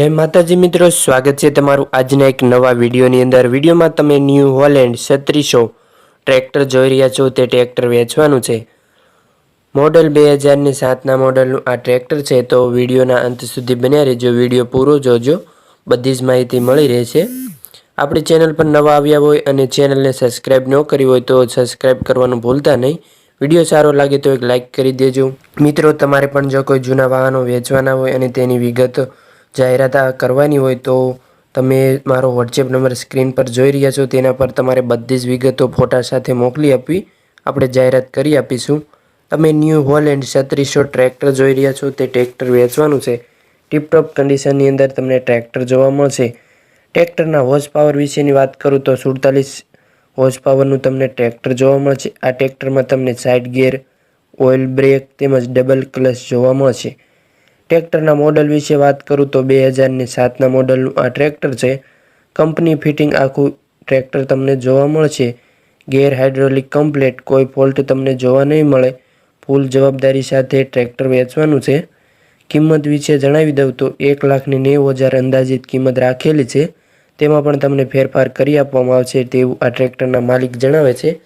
જય માતાજી મિત્રો, સ્વાગત છે તમારું આજના એક નવા વિડીયોની અંદર. વિડીયોમાં તમે ન્યૂ હોલેન્ડ છત્રીસો ટ્રેક્ટર જોઈ રહ્યા છો. તે ટ્રેક્ટર વેચવાનું છે. મોડલ બે હજારની સાતના મોડલનું આ ટ્રેક્ટર છે. તો વિડીયોના અંત સુધી બન્યા રહેજો. વીડિયો પૂરો જોજો. બધી જ માહિતી મળી રહેશે. આપણી ચેનલ પર નવા આવ્યા હોય અને ચેનલને સબસ્ક્રાઇબ ન કરી હોય તો સબસ્ક્રાઇબ કરવાનું ભૂલતા નહીં. વીડિયો સારો લાગે તો એક લાઇક કરી દેજો. મિત્રો, તમારે પણ જો કોઈ જૂના વાહનો વેચવાના હોય અને તેની વિગત જાહેરાત કરવાની હોય તો તમે મારો વોટ્સએપ નંબર સ્ક્રીન પર જોઈ રહ્યા છો. તેના પર તમારે બધી જ વિગતો ફોટા સાથે મોકલી આપવી. આપણે જાહેરાત કરી આપીશું. તમે ન્યૂ હોલેન્ડ છત્રીસો ટ્રેક્ટર જોઈ રહ્યા છો. તે ટ્રેક્ટર વેચવાનું છે. ટીપટોપ કન્ડિશનની અંદર તમને ટ્રેક્ટર જોવા મળશે. ટ્રેક્ટરના હોર્સ પાવર વિશેની વાત કરું તો સુડતાલીસ હોર્સ પાવરનું તમને ટ્રેક્ટર જોવા મળશે. આ ટ્રેક્ટરમાં તમને સાઇડ ગિયર ઓઇલ બ્રેક તેમજ ડબલ ક્લચ જોવા મળશે. ટ્રેક્ટરના મોડલ વિશે વાત કરું તો બે હજારની સાતના મોડલનું આ ટ્રેક્ટર છે. કંપની ફિટિંગ આખું ટ્રેક્ટર તમને જોવા મળશે. ગેર હાઇડ્રોલિક કમ્પ્લેટ, કોઈ ફોલ્ટ તમને જોવા નહીં મળે. ફૂલ જવાબદારી સાથે ટ્રેક્ટર વેચવાનું છે. કિંમત વિશે જણાવી દઉં તો એક લાખની નેવું હજાર અંદાજિત કિંમત રાખેલી છે. તેમાં પણ તમને ફેરફાર કરી આપવામાં આવશે તેવું આ ટ્રેક્ટરના માલિક જણાવે છે.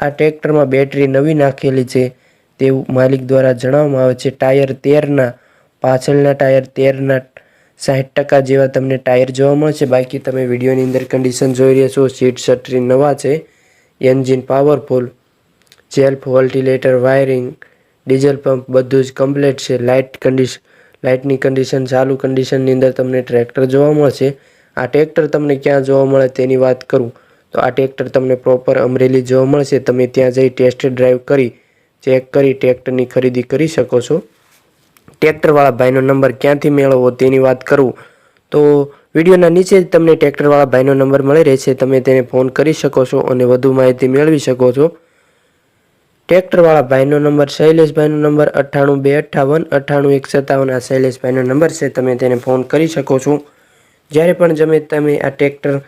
આ ટ્રેક્ટરમાં બેટરી નવી નાખેલી છે. તેવું માલિક દ્વારા જણાવવામાં આવે છે. ટાયર તેરના પાછળના ટાયર તેરના સાઠ ટકા જેવા તમને ટાયર જોવા મળશે. બાકી તમે વિડીયોની અંદર કન્ડિશન જોઈ રહ્યા છો. સીટ શટરી નવા છે. એન્જિન પાવરફુલ સેલ્ફ વોલ્ટિલેટર વાયરિંગ ડીઝલ પંપ બધું જ કમ્પ્લીટ છે. લાઇટ કન્ડિશન લાઇટની કન્ડિશન ચાલુ કન્ડિશનની અંદર તમને ટ્રેક્ટર જોવા મળશે. આ ટ્રેક્ટર તમને ક્યાં જોવા મળે તેની વાત કરું. તો આ ટ્રેક્ટર તમને પ્રોપર અમરેલી જોવા મળશે. તમે ત્યાં જઈ ટેસ્ટ ડ્રાઈવ કરી ચેક કરી ટ્રેક્ટરની ખરીદી કરી શકો છો. ટ્રેક્ટરવાળા ભાઈનો નંબર ક્યાંથી મેળવવો તેની વાત કરું? તો વિડીયોના નીચે તમને ટ્રેક્ટરવાળા ભાઈનો નંબર મળી રહેશે. તમે તેને ફોન કરી શકો છો અને વધુ માહિતી મેળવી શકો છો. ટ્રેક્ટરવાળા ભાઈનો નંબર, શૈલેષભાઈનો નંબર, અઠ્ઠાણું બે અઠ્ઠાવન, અઠ્ઠાણું એક સત્તાવન આ શૈલેષભાઈનો નંબર છે. તમે તેને ફોન કરી શકો છો. જ્યારે પણ જમે તમે આ ટ્રેક્ટર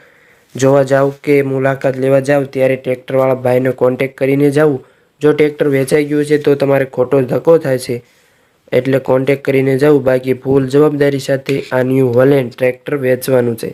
જોવા જાઓ કે મુલાકાત લેવા જાઓ ત્યારે ટ્રેક્ટરવાળા ભાઈનો કોન્ટેક કરીને જાઓ જો ટ્રેક્ટર વેચાઈ ગયું છે, તો તમારે ખોટો ધક્કો થાય છે. એટલે કોન્ટેક કરીને જવું બાકી ફૂલ જવાબદારી સાથે આ ન્યૂ હોલેન્ડ ટ્રેક્ટર વેચવાનું છે.